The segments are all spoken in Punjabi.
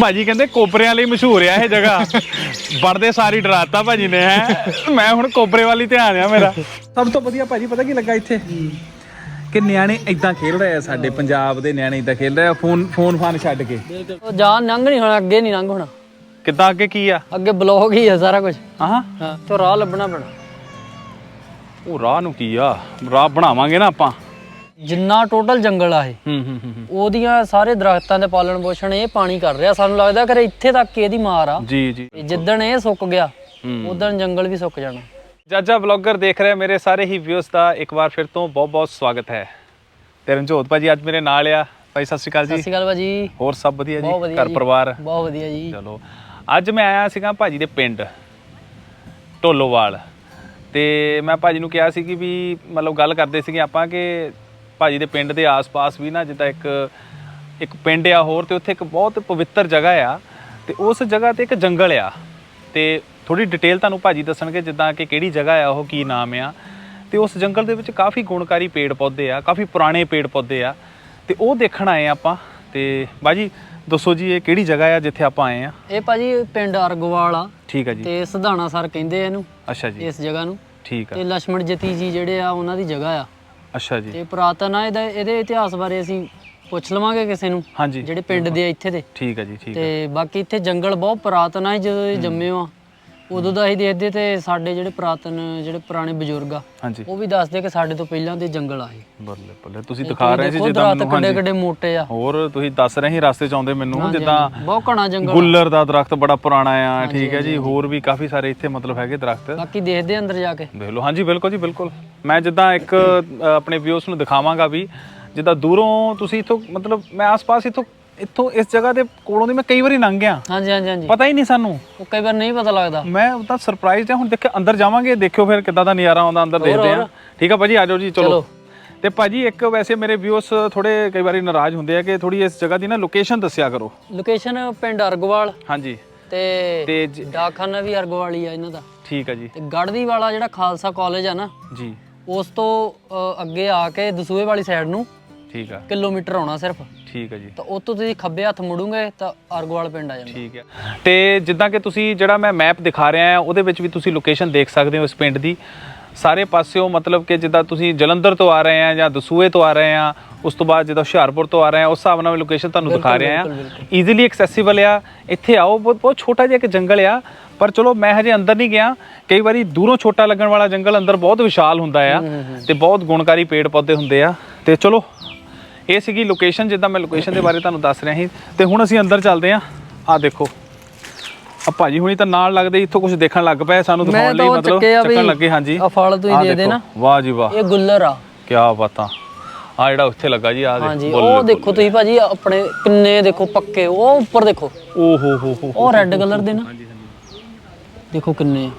ਭਾਜੀ ਕਹਿੰਦੇ ਕੋਬਰੇ ਵਾਲੀ ਮਸ਼ਹੂਰ ਆ ਇਹ ਜਗ੍ਹਾ। ਵੜਦੇ ਸਾਰੀ ਡਰਾਤਾ ਭਾਜੀ ਨੇ ਹੈ। ਮੈਂ ਹੁਣ ਕੋਬਰੇ ਵਾਲੀ ਧਿਆਨ ਆ ਮੇਰਾ। ਸਭ ਤੋਂ ਵਧੀਆ ਭਾਜੀ ਪਤਾ ਕੀ ਲੱਗਾ ਇੱਥੇ? ਕਿ ਨਿਆਣੇ ਇਦਾਂ ਖੇਲ ਰਹੇ ਆ ਸਾਡੇ ਪੰਜਾਬ ਦੇ ਨਿਆਣੇ ਇਦਾਂ ਖੇਲ ਰਹੇ ਆ ਫੋਨ ਫੋਨ ਫਾਨ ਛੱਡ ਕੇ। ਉਹ ਜਾਨ ਲੰਘ ਨਹੀਂ ਹੋਣਾ ਅੱਗੇ ਨਹੀਂ ਲੰਘ ਹੋਣਾ। ਕਿੱਦਾਂ ਅੱਗੇ ਕੀ ਆ? ਅੱਗੇ ਬਲੌਗ ਹੀ ਆ ਸਾਰਾ ਕੁਝ ਹਾਂ। ਹਾਂ ਤੇ ਰਾਹ ਲੱਭਣਾ ਪੈਣਾ। ਉਹ ਰਾਹ ਨੂੰ ਕੀ ਆ? ਰਾਹ ਬਣਾਵਾਂਗੇ ਨਾ ਆਪਾਂ। ਜਿੰਨਾ ਟੋਟਲ ਜੰਗਲ ਆ ਇਹ ਹੂੰ ਹੂੰ। ਉਹਦੀਆਂ ਸਾਰੇ ਦਰਖਤਾਂ ਦੇ ਪਾਲਣ ਪੋਸ਼ਣ ਇਹ ਪਾਣੀ ਕਰ ਰਿਹਾ। ਸਾਨੂੰ ਲੱਗਦਾ ਕਿ ਇੱਥੇ ਤੱਕ ਇਹਦੀ ਮਾਰ ਆ। ਜੀ ਜੀ। ਤੇ ਜਿੱਦਣ ਇਹ ਸੁੱਕ ਗਿਆ। ਉਦੋਂ ਜੰਗਲ ਵੀ ਸੁੱਕ ਜਾਣਾ। ਜਾਜਾ ਬਲੌਗਰ ਦੇਖ ਰਹੇ ਮੇਰੇ ਸਾਰੇ ਹੀ ਵਿਊਸ ਦਾ ਇੱਕ ਵਾਰ ਫਿਰ ਤੋਂ ਬਹੁਤ ਬਹੁਤ ਸਵਾਗਤ ਹੈ। ਤੇ ਰਣਜੋਤ ਭਾਜੀ ਅੱਜ ਮੇਰੇ ਨਾਲ ਆ। ਭਾਈ ਸਤਿ ਸ਼੍ਰੀ ਅਕਾਲ ਸਤਿ ਜੀ ਸ਼੍ਰੀ ਅਕਾਲ ਭਾਜੀ। ਹੋਰ ਸਭ ਵਧੀਆ ਜੀ ਘਰ। ਪਰਿਵਾਰ? ਬਹੁਤ ਵਧੀਆ ਜੀ। ਚਲੋ ਅੱਜ ਮੈਂ ਆਇਆ ਸੀਗਾ ਭਾਜੀ ਦੇ ਪਿੰਡ ਢੋਲੋਵਾਲ। ਤੇ ਮੈਂ ਭਾਜੀ ਨੂੰ ਕਿਹਾ ਸੀ ਕਿ ਵੀ ਮਤਲਬ ਗੱਲ ਕਰਦੇ ਸੀਗੇ ਆਪਾਂ ਕਿ ਭਾਜੀ ਦੇ ਪਿੰਡ ਦੇ ਆਸ-ਪਾਸ ਵੀ ਨਾ ਜਿੱਦਾਂ ਇੱਕ ਇੱਕ ਪਿੰਡ ਆ ਹੋਰ ਤੇ ਉੱਥੇ ਇੱਕ ਬਹੁਤ ਪਵਿੱਤਰ ਜਗ੍ਹਾ ਆ ਤੇ ਉਸ ਜਗ੍ਹਾ ਤੇ ਇੱਕ ਜੰਗਲ ਆ। ਤੇ ਥੋੜੀ ਡਿਟੇਲ ਤੁਹਾਨੂੰ ਭਾਜੀ ਦੱਸਣਗੇ ਜਿੱਦਾਂ ਕਿ ਕਿਹੜੀ ਜਗ੍ਹਾ ਆ ਉਹ ਕੀ ਨਾਮ ਆ। ਤੇ ਉਸ ਜੰਗਲ ਦੇ ਵਿੱਚ ਕਾਫੀ ਗੁਣਕਾਰੀ ਪੇੜ ਪੌਦੇ ਆ ਕਾਫੀ ਪੁਰਾਣੇ ਪੇੜ ਪੌਦੇ ਆ। ਤੇ ਉਹ ਦੇਖਣ ਆਏ ਆਪਾਂ ਤੇ ਬਾਜੀ ਦੱਸੋ ਜੀ ਇਹ ਕਿਹੜੀ ਜਗ੍ਹਾ ਆ ਜਿੱਥੇ ਆਪਾਂ ਆਏ ਆ ਇਹ ਭਾਜੀ ਪਿੰਡ ਅਰਗਵਾਲ ਆ। ਠੀਕ ਆ ਜੀ। ਤੇ ਸਿਧਾਣਾ ਸਰ ਕਹਿੰਦੇ ਇਹਨੂੰ ਅੱਛਾ ਜੀ। ਇਸ ਜਗ੍ਹਾ ਨੂੰ। ਠੀਕ ਆ। ਤੇ ਲక్ష్మణ ਜਤੀ ਜੀ ਜਿਹੜੇ ਆ ਉਹਨਾਂ ਦੀ ਜਗ੍ਹਾ ਆ। ਅੱਛਾ ਜੀ। ਤੇ ਪੁਰਾਤਨ ਆ ਇਹਦਾ ਇਹਦੇ ਇਤਿਹਾਸ ਬਾਰੇ ਅਸੀਂ ਪੁੱਛ ਲਵਾਂਗੇ ਕਿਸੇ ਨੂੰ ਹਾਂਜੀ। ਜਿਹੜੇ ਪਿੰਡ ਦੇ ਆ ਇੱਥੇ ਦੇ। ਠੀਕ ਆ ਜੀ ਠੀਕ ਆ। ਤੇ ਬਾਕੀ ਇੱਥੇ ਜੰਗਲ ਬਹੁਤ ਪੁਰਾਤਨ ਆ ਜਦੋਂ ਇਹ ਜੰਮੇ ਆ। ਉਦੋਂ ਦਾ ਅਸੀਂ ਦੇਖਦੇ ਤੇ ਸਾਡੇ ਜਿਹੜੇ ਪੁਰਾਤਨ ਜਿਹੜੇ ਪੁਰਾਣੇ ਬਜ਼ੁਰਗ ਆ ਹਾਂਜੀ। ਉਹ ਵੀ ਦੱਸਦੇ ਕਿ ਸਾਡੇ ਤੋਂ ਪਹਿਲਾਂ ਦੇ ਜੰਗਲ ਆ ਇਹ। ਬੱਲੇ ਬੱਲੇ ਤੁਸੀਂ ਦਿਖਾ ਰਹੇ ਸੀ ਜਿੱਦਾਂ ਦਰਖਤ ਕਿੱਡੇ ਕਿੱਡੇ ਮੋਟੇ ਆ। ਹੋਰ ਤੁਸੀਂ ਦੱਸ ਰਹੇ ਸੀ ਰਸਤੇ ਚ ਆਉਂਦੇ ਮੈਨੂੰ ਜਿੱਦਾਂ ਬਹੁਤ ਘਣਾ ਜੰਗਲ। ਗੁੱਲਰ ਦਾ ਦਰਖਤ ਬੜਾ ਪੁਰਾਣਾ ਆ ਠੀਕ ਹੈ ਜੀ ਹੋਰ ਵੀ ਕਾਫੀ ਸਾਰੇ ਇੱਥੇ ਮਤਲਬ ਹੈਗੇ ਦਰਖਤ। ਬਾਕੀ ਦੇਖਦੇ ਅੰਦਰ ਜਾ ਕੇ। ਦੇਖ ਲਓ ਹਾਂਜੀ ਬਿਲਕੁਲ ਜੀ ਬਿਲਕੁਲ। ਮੈਂ ਜਿੱਦਾਂ ਇੱਕ ਆਪਣੇ ਵਿਊਸ ਨੂੰ ਦਿਖਾਵਾਂਗਾ ਵੀ ਜਿੱਦਾਂ ਦੂਰੋਂ ਤੁਸੀਂ ਇੱਥੋਂ ਮਤਲਬ ਮੈਂ ਆਸ-ਪਾਸ ਇੱਥੋਂ ਇੱਥੋਂ ਇਸ ਜਗ੍ਹਾ ਦੇ ਕੋਲੋਂ ਦੀ ਮੈਂ ਕਈ ਵਾਰੀ ਲੰਘ ਗਿਆ। ਹਾਂਜੀ ਹਾਂਜੀ ਹਾਂਜੀ। ਪਤਾ ਹੀ ਨਹੀਂ ਸਾਨੂੰ। ਉਹ ਕਈ ਵਾਰ ਨਹੀਂ ਪਤਾ ਲੱਗਦਾ। ਮੈਂ ਤਾਂ ਸਰਪ੍ਰਾਈਜ਼ਡ ਹਾਂ ਹੁਣ ਦੇਖਿਆ ਅੰਦਰ ਜਾਵਾਂਗੇ ਦੇਖਿਓ ਫਿਰ ਕਿੱਦਾਂ ਦਾ ਨਜ਼ਾਰਾ ਆਉਂਦਾ ਅੰਦਰ ਦੇਖਦੇ ਆ ਠੀਕ ਆ ਭਾਜੀ ਆਜੋ ਜੀ ਚਲੋ। ਤੇ ਭਾਜੀ ਇੱਕ ਵੈਸੇ ਮੇਰੇ ਵਿਊਸ ਥੋੜੇ ਕਈ ਵਾਰੀ ਨਾਰਾਜ਼ ਹੁੰਦੇ ਆ ਕਿ ਥੋੜੀ ਇਸ ਜਗ੍ਹਾ ਦੀ ਨਾ ਲੋਕੇਸ਼ਨ ਦੱਸਿਆ ਕਰੋ। ਲੋਕੇਸ਼ਨ ਪਿੰਡ ਅਰਗਵਾਲ। ਹਾਂਜੀ। ਤੇ ਡਾਕਖਾਨਾ ਵੀ ਅਰਗਵਾਲ ਆ ਇਹਨਾਂ ਦਾ। ਠੀਕ ਆ ਜੀ। ਤੇ ਗੜਦੀ ਵਾਲਾ ਜਿਹੜਾ ਖਾਲਸਾ ਕਾਲਜ ਆ ਨਾ ਜੀ। ਉਸ ਤੋਂ ਅ, ਅੱਗੇ ਆ ਕੇ ਦਸੂਏ ਵਾਲੀ ਸਾਈਡ ਨੂੰ ਠੀਕ ਆ। ਕਿਲੋਮੀਟਰ ਆਉਣਾ ਸਿਰਫ। ਠੀਕ ਆ ਜੀ। ਤਾਂ ਉੱਥੋਂ ਤੁਸੀਂ ਖੱਬੇ ਹੱਥ ਮੁੜੋਗੇ ਤਾਂ ਅਰਗਵਾਲ ਪਿੰਡ ਆ ਜਾਂਦਾ। ਠੀਕ ਹੈ ਤੇ ਜਿੱਦਾਂ ਕਿ ਤੁਸੀਂ ਜਿਹੜਾ ਮੈਂ ਮੈਪ ਦਿਖਾ ਰਿਹਾ ਹਾਂ ਉਹਦੇ ਵਿੱਚ ਵੀ ਤੁਸੀਂ ਲੋਕੇਸ਼ਨ ਦੇਖ ਸਕਦੇ ਹੋ ਇਸ ਪਿੰਡ ਦੀ। ਸਾਰੇ ਪਾਸਿਓਂ ਮਤਲਬ ਕਿ ਜਿੱਦਾਂ ਤੁਸੀਂ ਜਲੰਧਰ ਤੋਂ ਆ ਰਹੇ ਆ ਜਾਂ ਦਸੂਏ ਤੋਂ ਆ ਰਹੇ ਆ ਉਸ ਤੋਂ ਬਾਅਦ ਜਿੱਦਾਂ ਹੁਸ਼ਿਆਰਪੁਰ ਤੋਂ ਆ ਰਹੇ ਆ ਉਸ ਹਿਸਾਬ ਨਾਲ ਲੋਕੇਸ਼ਨ ਤੁਹਾਨੂੰ ਦਿਖਾ ਰਿਹਾ ਆ ਈਜ਼ੀਲੀ ਐਕਸੈਸਿਬਲ ਆ। ਇੱਥੇ ਆਓ ਬਹੁਤ ਬਹੁਤ ਛੋਟਾ ਜਿਹਾ ਇੱਕ ਜੰਗਲ ਆ। ਪਰ ਚਲੋ ਮੈਂ ਹਜੇ ਅੰਦਰ ਨਹੀਂ ਗਿਆ। ਕਈ ਵਾਰੀ ਦੂਰੋਂ ਛੋਟਾ ਲੱਗਣ ਵਾਲਾ ਜੰਗਲ ਅੰਦਰ ਬਹੁਤ ਵਿਸ਼ਾਲ ਹੁੰਦਾ ਆ ਤੇ ਬਹੁਤ ਗੁਣਕਾਰੀ ਪੇੜ ਪੌਦੇ ਹੁੰਦੇ ਆ। ਤੇ ਚਲੋ ਇਹ ਸੀਗੀ ਲੋਕੇਸ਼ਨ ਜਿੱਦਾਂ ਮੈਂ ਲੋਕੇਸ਼ਨ ਦੇ ਬਾਰੇ ਤੁਹਾਨੂੰ ਦੱਸ ਰਿਹਾ ਸੀ। ਤੇ ਹੁਣ ਅਸੀਂ ਅੰਦਰ ਚੱਲਦੇ ਆ ਆ ਦੇਖੋ। ਆ ਭਾਜੀ ਹੁਣੀ ਤਾਂ ਨਾਲ ਲੱਗਦੇ ਇੱਥੋਂ ਕੁਝ ਦੇਖਣ ਲੱਗ ਪਏ ਸਾਨੂੰ ਦਿਖਾਉਣ ਲਈ ਮਤਲਬ ਚੱਕਣ ਲੱਗੇ ਹਾਂਜੀ। ਆ ਫਲ ਤੁਸੀਂ ਦੇ ਦੇ ਦੇਖੋ, ਨਾ ਵਾਹ ਜੀ ਵਾਹ। ਇਹ ਗੁੱਲਰ ਆ। ਕੀ ਬਾਤਾਂ। ਆ ਜਿਹੜਾ ਉੱਥੇ ਲੱਗਾ ਜੀ ਆ ਹਾਂਜੀ ਉਹ ਦੇਖੋ ਤੁਸੀਂ ਭਾਜੀ ਆਪਣੇ ਕਿੰਨੇ ਦੇਖੋ ਪੱਕੇ ਉਹ ਉੱਪਰ ਦੇਖੋ। ਓ ਹੋ ਹੋ ਹੋ ਉਹ ਰੈੱਡ ਕਲਰ ਦੇ ਨਾ। ਦੇਖੋ ਕਿੰਨੇ ਆ।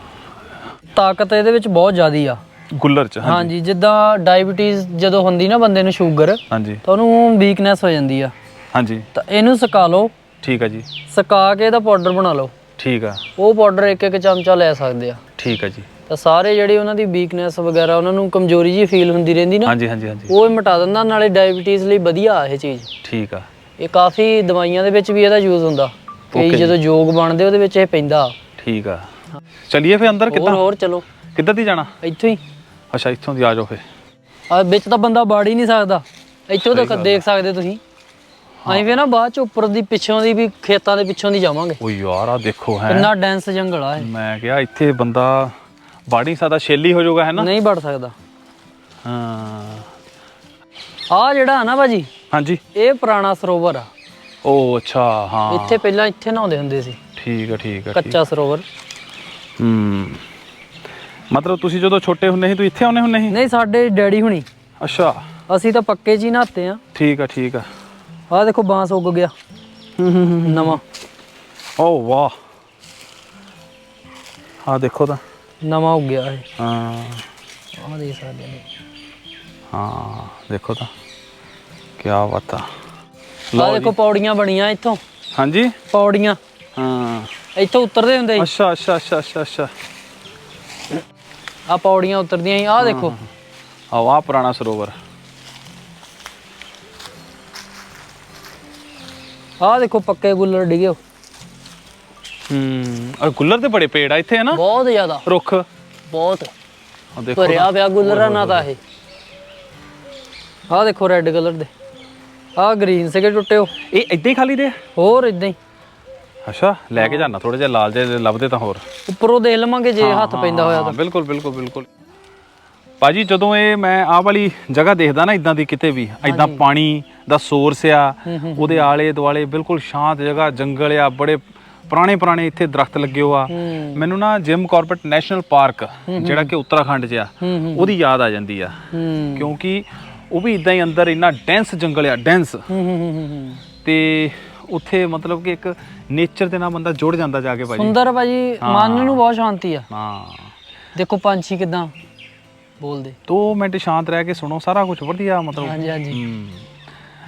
ਤਾਕਤ ਇਹਦੇ ਵਿੱਚ ਬਹੁਤ ਜ਼ਿਆਦੀ ਆ। ਗੁੱਲਰ ਚ ਹਾਂਜੀ। ਜਿੱਦਾਂ ਡਾਇਬੀਟੀਜ਼ ਜਦੋਂ ਹੁੰਦੀ ਨਾ ਬੰਦੇ ਨੂੰ ਸ਼ੂਗਰ ਹਾਂਜੀ। ਤਾਂ ਉਹਨੂੰ ਵੀਕਨੈਸ ਹੋ ਜਾਂਦੀ ਆ। ਹਾਂਜੀ। ਤਾਂ ਇਹਨੂੰ ਸੁਕਾ ਲਓ। ਠੀਕ ਆ ਜੀ। ਸੁਕਾ ਕੇ ਇਹਦਾ ਪਾਊਡਰ ਬਣਾ ਲਓ। ਠੀਕ ਆ। ਉਹ ਪਾਊਡਰ ਇੱਕ ਇੱਕ ਚਮਚਾ ਲੈ ਸਕਦੇ ਆ। ਠੀਕ ਆ ਜੀ। ਤਾਂ ਸਾਰੇ ਜਿਹੜੇ ਉਹਨਾਂ ਦੀ ਵੀਕਨੈਸ ਵਗੈਰਾ ਉਹਨਾਂ ਨੂੰ ਕਮਜ਼ੋਰੀ ਜੀ ਫੀਲ ਹੁੰਦੀ ਰਹਿੰਦੀ ਨਾ ਹਾਂਜੀ ਹਾਂਜੀ ਹਾਂਜੀ। ਉਹ ਇਹ ਮਿਟਾ ਦਿੰਦਾ ਨਾਲੇ ਡਾਇਬੀਟੀਜ਼ ਲਈ ਵਧੀਆ ਆ ਇਹ ਚੀਜ਼। ਠੀਕ ਆ। ਇਹ ਕਾਫੀ ਦਵਾਈਆਂ ਦੇ ਵਿੱਚ ਵੀ ਇਹਦਾ ਯੂਜ਼ ਹੁੰਦਾ। ਕਈ ਜਦੋਂ ਯੋਗ ਬਣਦੇ ਉਹਦੇ ਵਿੱਚ ਇਹ ਪੈਂਦਾ। ਠੀਕ ਆ। ਚਲਿਏ ਫੇ ਅੰਦਰ ਹੋਰ ਕਿੱਦਾਂ? ਹੋਰ ਚਲੋ। ਕਿੱਧਰ ਦੀ ਜਾਣਾ? ਇੱਥੋਂ ਹੀ। ਅੱਛਾ ਇੱਥੋਂ ਦੀ ਆ ਜਾਓ ਫੇ ਆ ਵਿੱਚ ਤਾਂ ਬੰਦਾ ਬਾੜ ਹੀ ਨਹੀਂ ਸਕਦਾ। ਇੱਥੋਂ ਤੱਕ ਦੇਖ ਸਕਦੇ ਤੁਸੀਂ। ਅਸੀਂ ਫੇ ਨਾ ਬਾਅਦ ਚ ਉੱਪਰ ਦੀ ਪਿੱਛੋਂ ਦੀ ਵੀ ਖੇਤਾਂ ਦੇ ਪਿੱਛੋਂ ਦੀ ਜਾਵਾਂਗੇ। ਓ ਯਾਰ ਆ ਦੇਖੋ ਹੈ। ਕਿੰਨਾ ਡੈਂਸ ਜੰਗਲ ਆ ਇਹ। ਮੈਂ ਕਿਹਾ ਇੱਥੇ ਬੰਦਾ ਬਾੜੀ ਸਾਦਾ ਛੇਲੀ ਹੋ ਜਾਊਗਾ ਹੈ ਨਾ? ਨਹੀਂ ਵੜ ਸਕਦਾ। ਹਾਂ। ਆ ਜਿਹੜਾ ਆ ਨਾ ਭਾਜੀ ਹਾਂਜੀ। ਇਹ ਪੁਰਾਣਾ ਸਰੋਵਰ ਆ। ਓ ਅੱਛਾ ਹਾਂ। ਇੱਥੇ ਪਹਿਲਾਂ ਇੱਥੇ ਨਹਾਉਂਦੇ ਹੁੰਦੇ ਸੀ। ਠੀਕ ਆ ਠੀਕ ਆ ਠੀਕ। ਕੱਚਾ ਸਰੋਵਰ। ਹੂੰ। ਮਤਲਬ ਤੁਸੀਂ ਜਦੋਂ ਛੋਟੇ ਹੁੰਦੇ ਸੀ ਤੁਸੀਂ ਇੱਥੇ ਆਉਂਦੇ ਹੁੰਦੇ ਸੀ? ਨਹੀਂ ਸਾਡੇ ਡੈਡੀ ਹੁਣੀ। ਅੱਛਾ। ਅਸੀਂ ਤਾਂ ਪੱਕੇ ਹੀ ਨਹਾਤੇ ਆ। ਠੀਕ ਆ ਠੀਕ ਆ। ਆਹ ਦੇਖੋ ਬਾਂਸ ਉੱਗ ਗਿਆ। ਨਵਾਂ। ਓ ਵਾਹ। ਆ ਦੇਖੋ ਤਾਂ। ਨਵਾਂ ਉੱਗ ਗਿਆ ਇਹ। ਹਾਂ। ਆਹ ਦੇਖ ਸਕਦੇ ਨੇ ਹਾਂ ਦੇਖੋ ਤਾਂ। ਕੀ ਬਾਤ ਆ। ਆਹ ਦੇਖੋ ਪੌੜੀਆਂ ਬਣੀਆਂ ਇੱਥੋਂ। ਹਾਂਜੀ। ਪੌੜੀਆਂ। ਹਾਂ। ਇੱਥੋਂ ਉਤਰਦੇ ਹੁੰਦੇ ਸੀ। ਅੱਛਾ ਅੱਛਾ ਅੱਛਾ ਅੱਛਾ ਅੱਛਾ। ਆ ਪੌੜੀਆਂ ਉਤਰਦੀਆਂ ਸੀ ਆਹ ਦੇਖੋ। ਆ ਵਾਹ ਪੁਰਾਣਾ ਸਰੋਵਰ। ਆਹ ਦੇਖੋ ਪੱਕੇ ਗੁੱਲਰ ਡਿਗੇ ਹੋ ਆ ਗੁੱਲਰ ਦੇ ਬੜੇ ਪੇੜ ਆ ਇੱਥੇ ਹੈ ਨਾ? ਬਹੁਤ ਜ਼ਿਆਦਾ। ਰੁੱਖ। ਬਹੁਤ। ਆ ਦੇਖੋ ਭਰਿਆ ਪਿਆ ਗੁੱਲਰਾਂ ਨਾਲ ਤਾਂ ਇਹ। ਆਹ ਦੇਖੋ ਰੈੱਡ ਕਲਰ ਦੇ। ਆਹ ਗ੍ਰੀਨ ਸੀਗੇ ਟੁੱਟੇ ਹੋ ਇਹ ਇਦਾਂ ਹੀ ਖਾਲੀ ਦੇ? ਹੋਰ ਇਦਾਂ ਹੀ। ਅੱਛਾ ਲੈ ਕੇ ਜਾਣਾ ਥੋੜੇ ਜਿਹਾ ਲਾਲ ਜੇ ਲੱਭਦੇ ਤਾਂ ਹੋਰ। ਉੱਪਰੋਂ ਦੇਖ ਲਵਾਂਗੇ ਜੇ ਹੱਥ ਪੈਂਦਾ ਹੋਇਆ ਹਾਂ ਬਿਲਕੁਲ ਬਿਲਕੁਲ ਬਿਲਕੁਲ। ਭਾਜੀ ਜਦੋਂ ਇਹ ਮੈਂ ਆਹ ਵਾਲੀ ਜਗ੍ਹਾ ਦੇਖਦਾ ਨਾ ਇਦਾਂ ਦੀ ਕਿਤੇ ਵੀ ਇਦਾਂ ਪਾਣੀ ਦਾ ਸੋਰਸ ਆ ਉਹਦੇ ਆਲੇ ਦੁਆਲੇ ਬਿਲਕੁਲ ਸ਼ਾਂਤ ਜਗ੍ਹਾ ਜੰਗਲ ਆ ਬੜੇ ਪੁਰਾਣੇ ਪੁਰਾਣੇ ਇੱਥੇ ਦਰਖਤ ਲੱਗੇ ਹੋ। ਆ ਮੈਨੂੰ ਨਾ ਜਿਮ ਕਾਰਬਟ ਨੈਸ਼ਨਲ ਪਾਰਕ ਜਿਹੜਾ ਕਿ ਉੱਤਰਾਖੰਡ 'ਚ ਆ ਉਹਦੀ ਯਾਦ ਆ ਜਾਂਦੀ ਆ। ਕਿਉਂਕਿ ਉਹ ਵੀ ਇਦਾਂ ਹੀ ਅੰਦਰ ਇੰਨਾ ਡੈਂਸ ਜੰਗਲ ਆ ਡੈਂਸ ਤੇ ਉੱਥੇ ਮਤਲਬ ਕਿ ਇੱਕ ਨੇਚਰ ਦੇ ਨਾਲ ਬੰਦਾ ਜੁੜ ਜਾਂਦਾ ਜਾ ਕੇ ਭਾਜੀ। ਸੁੰਦਰ ਭਾਜੀ ਮਨ ਨੂੰ ਬਹੁਤ ਸ਼ਾਂਤੀ ਆ। ਹਾਂ। ਦੇਖੋ ਪੰਛੀ ਕਿਦਾਂ ਬੋਲਦੇ। 2 ਮਿੰਟ ਸ਼ਾਂਤ ਰਹਿ ਕੇ ਸੁਣੋ ਸਾਰਾ ਕੁਝ ਵਧੀਆ ਮਤਲਬ। ਹਾਂਜੀ ਹਾਂਜੀ।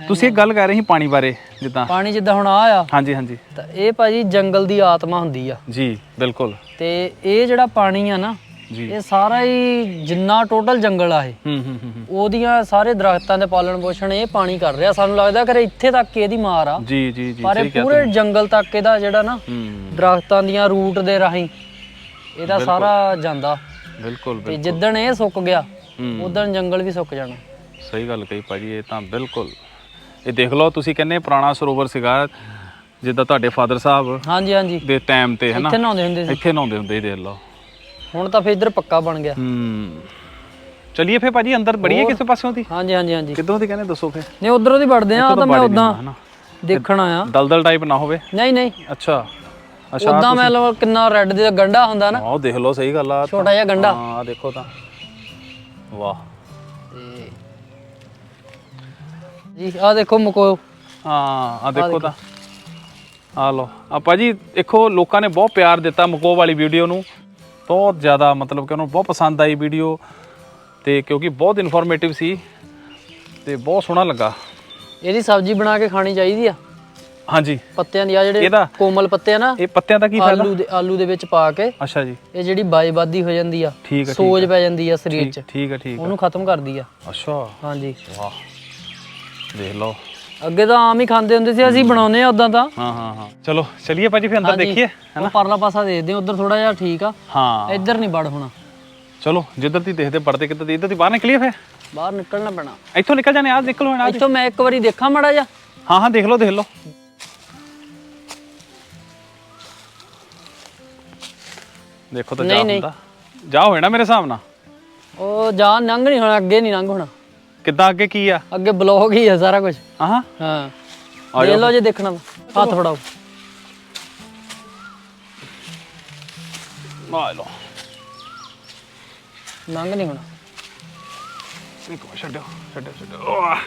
ਤੁਸੀਂ ਇੱਕ ਗੱਲ ਕਰ ਰਹੇ ਸੀ ਪਾਣੀ ਬਾਰੇ ਜਿੱਦਾਂ। ਪਾਣੀ ਜਿੱਦਾਂ ਹੁਣ ਆ ਆ। ਹਾਂਜੀ ਹਾਂਜੀ। ਤਾਂ ਇਹ ਭਾਜੀ ਜੰਗਲ ਦੀ ਆਤਮਾ ਹੁੰਦੀ ਆ। ਜੀ ਬਿਲਕੁਲ। ਤੇ ਇਹ ਜਿਹੜਾ ਪਾਣੀ ਆ ਨਾ ਇਹ ਸਾਰਾ ਹੀ ਜਿੰਨਾ ਟੋਟਲ ਜੰਗਲ ਆ ਇਹ। ਹੂੰ ਹੂੰ ਹੂੰ ਹੂੰ। ਉਹਦੀਆਂ ਸਾਰੇ ਦਰਖਤਾਂ ਦੇ ਪਾਲਣ ਪੋਸ਼ਣ ਇਹ ਪਾਣੀ ਕਰ ਰਿਹਾ। ਸਾਨੂੰ ਲੱਗਦਾ ਕਿ ਇੱਥੇ ਤੱਕ ਇਹਦੀ ਮਾਰ ਆ। ਜੀ ਜੀ ਜੀ ਪਰ ਇਹ ਪੂਰੇ ਜੰਗਲ ਤੱਕ ਇਹਦਾ ਜਿਹੜਾ ਨਾ ਹੂੰ। ਦਰਖਤਾਂ ਦੀਆਂ ਰੂਟ ਦੇ ਰਾਹੀਂ ਇਹਦਾ ਸਾਰਾ ਜਾਂਦਾ। ਬਿਲਕੁਲ ਤੇ ਜਿੱਦਣ ਇਹ ਸੁੱਕ ਗਿਆ ਹੂੰ। ਉਦੋਂ ਜੰਗਲ ਵੀ ਸੁੱਕ ਜਾਣਾ। ਸਹੀ ਗੱਲ ਕਹੀ ਭਾਜੀ ਇਹ ਤਾਂ ਬਿਲਕੁਲ। ਇਹ ਦੇਖ ਲਓ ਤੁਸੀਂ ਕਹਿੰਦੇ ਪੁਰਾਣਾ ਸਰੋਵਰ ਸੀਗਾ ਜਿੱਦਾਂ ਤੁਹਾਡੇ ਫਾਦਰ ਸਾਹਿਬ ਹਾਂਜੀ ਹਾਂਜੀ। ਦੇ ਟਾਈਮ ਤੇ ਹਨਾ ਇੱਥੇ ਨਹਾਉਂਦੇ ਹੁੰਦੇ ਸੀ। ਇੱਥੇ ਨਹਾਉਂਦੇ ਹੁੰਦੇ ਸੀ ਦੇਖ ਲਓ। ਹੁਣ ਤਾਂ ਫੇਰ ਇੱਧਰ ਪੱਕਾ ਬਣ ਗਿਆ। ਹੂੰ। ਚਲਿਏ ਫੇ ਭਾਜੀ ਅੰਦਰ ਬੜੀਏ ਕਿਸੇ ਪਾਸਿਓਂ ਦੀ? ਹਾਂਜੀ ਹਾਂਜੀ ਹਾਂਜੀ। ਕਿੱਦੋਂ ਦੀ ਕਹਿੰਦੇ ਦੱਸੋ ਫੇ ਨਹੀਂ ਉਧਰੋਂ ਦੀ ਵੜਦੇ ਆ ਤਾਂ ਮੈਂ ਉਦਾਂ ਦੇਖਣ ਆਇਆ। ਦਲਦਲ ਟਾਈਪ ਨਾ ਹੋਵੇ। ਨਹੀਂ ਨਹੀਂ। ਅੱਛਾ। ਅੱਛਾ ਉਦਾਂ ਮੈਂ ਲਓ ਕਿੰਨਾ ਰੈੱਡ ਦੇ ਗੰਡਾ ਹੁੰਦਾ ਨਾ। ਆਹ ਦੇਖ ਲਓ ਸਹੀ ਗੱਲ ਆ। ਛੋਟਾ ਜਿਹਾ ਗੰਡਾ ਹਾਂ ਦੇਖੋ ਤਾਂ। ਵਾਹ। ਤੇ ਜੀ ਆ ਦੇਖੋ ਮਕੋ। ਹਾਂ ਆ ਦੇਖੋ ਤਾਂ। ਆ ਲਓ। ਆਪਾਂ ਜੀ ਦੇਖੋ ਲੋਕਾਂ ਨੇ ਬਹੁਤ ਪਿਆਰ ਦਿੱਤਾ ਮਕੋ ਵਾਲੀ ਵੀਡੀਓ ਨੂੰ। ਬਹੁਤ ਜ਼ਿਆਦਾ ਮਤਲਬ ਕਿ ਉਹਨੂੰ ਬਹੁਤ ਪਸੰਦ ਆਈ ਵੀਡੀਓ ਤੇ ਕਿਉਂਕਿ ਬਹੁਤ ਇਨਫੋਰਮੇਟਿਵ ਸੀ ਤੇ ਬਹੁਤ ਸੋਹਣਾ ਲੱਗਾ। ਇਹਦੀ ਸਬਜ਼ੀ ਬਣਾ ਕੇ ਖਾਣੀ ਚਾਹੀਦੀ ਆ? ਹਾਂਜੀ। ਪੱਤਿਆਂ ਦੀ ਆ ਜਿਹੜੇ ਇਹਦਾ? ਕੋਮਲ ਪੱਤੇ ਆ ਨਾ? ਇਹ ਪੱਤਿਆਂ ਦਾ ਕੀ ਫਾਇਦਾ? ਆਲੂ ਦੇ ਆਲੂ ਦੇ ਵਿੱਚ ਪਾ ਕੇ ਅੱਛਾ ਜੀ। ਇਹ ਜਿਹੜੀ ਬਾਈਬਾਦੀ ਹੋ ਜਾਂਦੀ ਆ ਠੀਕ ਸੋਜ ਪੈ ਜਾਂਦੀ ਆ ਸਰੀਰ 'ਚ। ਠੀਕ ਠੀਕ ਹੈ ਠੀਕ ਹੈ ਉਹਨੂੰ ਖਤਮ ਕਰਦੀ ਆ। ਅੱਛਾ। ਹਾਂਜੀ। ਵਾਹ। ਦੇਖ ਲਓ। ਅੱਗੇ ਤਾਂ ਆਮ ਹੀ ਖਾਂਦੇ ਹੁੰਦੇ ਸੀ ਅਸੀਂ ਬਣਾਉਨੇ ਆ ਉਦਾਂ ਤਾਂ। ਹਾਂ ਹਾਂ ਹਾਂ। ਚਲੋ ਚਲਿਏ ਭਾਜੀ ਫਿਰ ਅੰਦਰ ਦੇਖੀਏ ਉਹ ਪਰਲਾ ਪਾਸਾ ਦੇਖਦੇ ਉਧਰ ਥੋੜਾ ਜਿਹਾ ਠੀਕ ਆ। ਹਾਂ। ਇੱਧਰ ਨਹੀਂ ਵੜ ਹੋਣਾ। ਚਲੋ ਜਿੱਧਰ ਦੀ ਦੇਖਦੇ ਪੜਦੇ ਕਿੱਧਰ ਦੀ ਇੱਧਰ ਦੀ ਬਾਹਰ ਨਿਕਲੀਏ ਫੇ ਬਾਹਰ ਨਿਕਲਣਾ ਪੈਣਾ। ਇੱਥੋਂ ਨਿਕਲ ਜਾਣੇ ਆਜ ਨਿਕਲੋ ਨਾ ਇੱਥੋਂ ਮੈਂ ਇੱਕ ਵਾਰੀ ਦੇਖਾਂ ਮੜਾ ਜਾ ਹਾਂ ਹਾਂ ਦੇਖ ਲਓ ਦੇਖ ਲਓ। ਦੇਖੋ ਤਾਂ ਜਾ ਨਹੀਂ, ਨਹੀਂ। ਹੁੰਦਾ। ਜਾ ਹੋਏ ਨਾ ਮੇਰੇ ਹਿਸਾਬ ਨਾਲ। ਉਹ ਜਾ ਲੰਘ ਨਹੀਂ ਹੋਣਾ ਅੱਗੇ ਨਹੀਂ ਲੰਘ ਹੋਣਾ। ਕਿੱਦਾਂ ਅੱਗੇ ਕੀ ਆ? ਅੱਗੇ ਬਲੌਗ ਹੀ ਆ ਸਾਰਾ ਕੁਝ ਆਹਾਂ। ਹਾਂ। ਦੇਖ ਲਓ ਜੇ ਦੇਖਣਾ। ਹੱਥ ਫੜਾਓ। ਆ ਲਓ। ਲੰਘ ਨਹੀਂ ਹੋਣਾ। ਇੱਕ ਮਿੰਟ ਛੱਡੋ ਛੱਡੋ ਛੱਡੋ। ਆਹ।